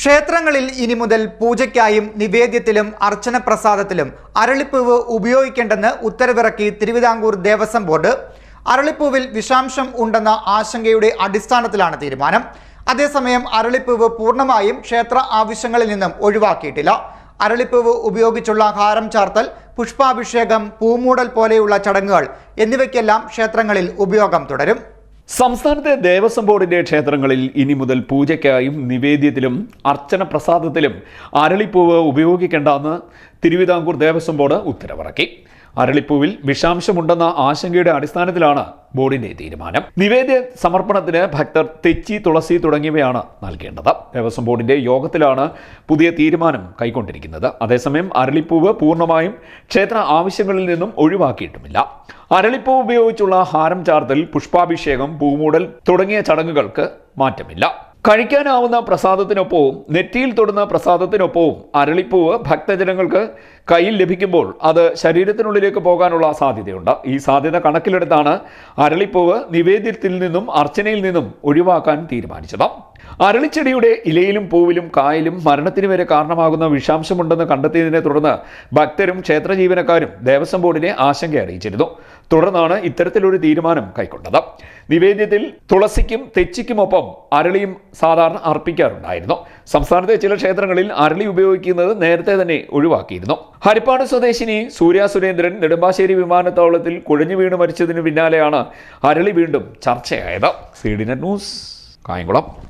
ക്ഷേത്രങ്ങളിൽ ഇനി മുതൽ പൂജയ്ക്കായും നിവേദ്യത്തിലും അർച്ചന പ്രസാദത്തിലും അരളിപ്പൂവ് ഉപയോഗിക്കേണ്ടെന്ന് ഉത്തരവിറക്കി തിരുവിതാംകൂർ ദേവസ്വം ബോർഡ്. അരളിപ്പൂവിൽ വിഷാംശം ഉണ്ടെന്ന ആശങ്കയുടെ അടിസ്ഥാനത്തിലാണ് തീരുമാനം. അതേസമയം അരളിപ്പൂവ് പൂർണമായും ക്ഷേത്ര ആവശ്യങ്ങളിൽ നിന്നും ഒഴിവാക്കിയിട്ടില്ല. അരളിപ്പൂവ് ഉപയോഗിച്ചുള്ള ഹാരം ചാർത്തൽ പുഷ്പാഭിഷേകം പൂമൂടൽ പോലെയുള്ള ചടങ്ങുകൾ എന്നിവയ്ക്കെല്ലാം ക്ഷേത്രങ്ങളിൽ ഉപയോഗം തുടരും. സംസ്ഥാനത്തെ ദേവസ്വം ബോർഡിന്റെ ക്ഷേത്രങ്ങളിൽ ഇനി മുതൽ പൂജയ്ക്കായും നിവേദ്യത്തിലും അർച്ചന പ്രസാദത്തിലും അരളിപ്പൂവ് ഉപയോഗിക്കേണ്ടെന്ന് തിരുവിതാംകൂർ ദേവസ്വം ബോർഡ് ഉത്തരവിറക്കി. അരളിപ്പൂവിൽ വിഷാംശമുണ്ടെന്ന ആശങ്കയുടെ അടിസ്ഥാനത്തിലാണ് ബോർഡിന്റെ തീരുമാനം. നിവേദ്യ സമർപ്പണത്തിന് ഭക്തർ തെച്ചി തുളസി തുടങ്ങിയവയാണ് നൽകേണ്ടത്. ദേവസ്വം ബോർഡിന്റെ യോഗത്തിലാണ് പുതിയ തീരുമാനം കൈക്കൊണ്ടിരിക്കുന്നത്. അതേസമയം അരളിപ്പൂവ് പൂർണമായും ക്ഷേത്ര ആവശ്യങ്ങളിൽ നിന്നും ഒഴിവാക്കിയിട്ടുമില്ല. അരളിപ്പൂ ഉപയോഗിച്ചുള്ള ഹാരം ചാർത്തൽ പുഷ്പാഭിഷേകം പൂമൂടൽ തുടങ്ങിയ ചടങ്ങുകൾക്ക് മാറ്റമില്ല. കഴിക്കാനാവുന്ന പ്രസാദത്തിനൊപ്പവും നെറ്റിയിൽ തൊടുന്ന പ്രസാദത്തിനൊപ്പവും അരളിപ്പൂവ് ഭക്തജനങ്ങൾക്ക് കയ്യിൽ ലഭിക്കുമ്പോൾ അത് ശരീരത്തിനുള്ളിലേക്ക് പോകാനുള്ള സാധ്യതയുണ്ട്. ഈ സാധ്യത കണക്കിലെടുത്താണ് അരളിപ്പൂവ് നിവേദ്യത്തിൽ നിന്നും അർച്ചനയിൽ നിന്നും ഒഴിവാക്കാൻ തീരുമാനിച്ചത്. അരളിച്ചെടിയുടെ ഇലയിലും പൂവിലും കായലും മരണത്തിന് വരെ കാരണമാകുന്ന വിഷാംശമുണ്ടെന്ന് കണ്ടെത്തിയതിനെ തുടർന്ന് ഭക്തരും ക്ഷേത്ര ജീവനക്കാരും ദേവസ്വം ബോർഡിനെ ആശങ്ക അറിയിച്ചിരുന്നു. തുടർന്നാണ് ഇത്തരത്തിലൊരു തീരുമാനം കൈക്കൊണ്ടത്. നിവേദ്യത്തിൽ തുളസിക്കും തെച്ചിക്കുമൊപ്പം അരളിയും സാധാരണ അർപ്പിക്കാറുണ്ടായിരുന്നു. സംസ്ഥാനത്തെ ചില ക്ഷേത്രങ്ങളിൽ അരളി ഉപയോഗിക്കുന്നത് നേരത്തെ തന്നെ ഒഴിവാക്കിയിരുന്നു. ഹരിപ്പാട് സ്വദേശിനി സൂര്യ സുരേന്ദ്രൻ നെടുമ്പാശ്ശേരി വിമാനത്താവളത്തിൽ കുഴഞ്ഞു വീണ് മരിച്ചതിന് പിന്നാലെയാണ് അരളി വീണ്ടും ചർച്ചയായത്. C D net news Kayamkulam.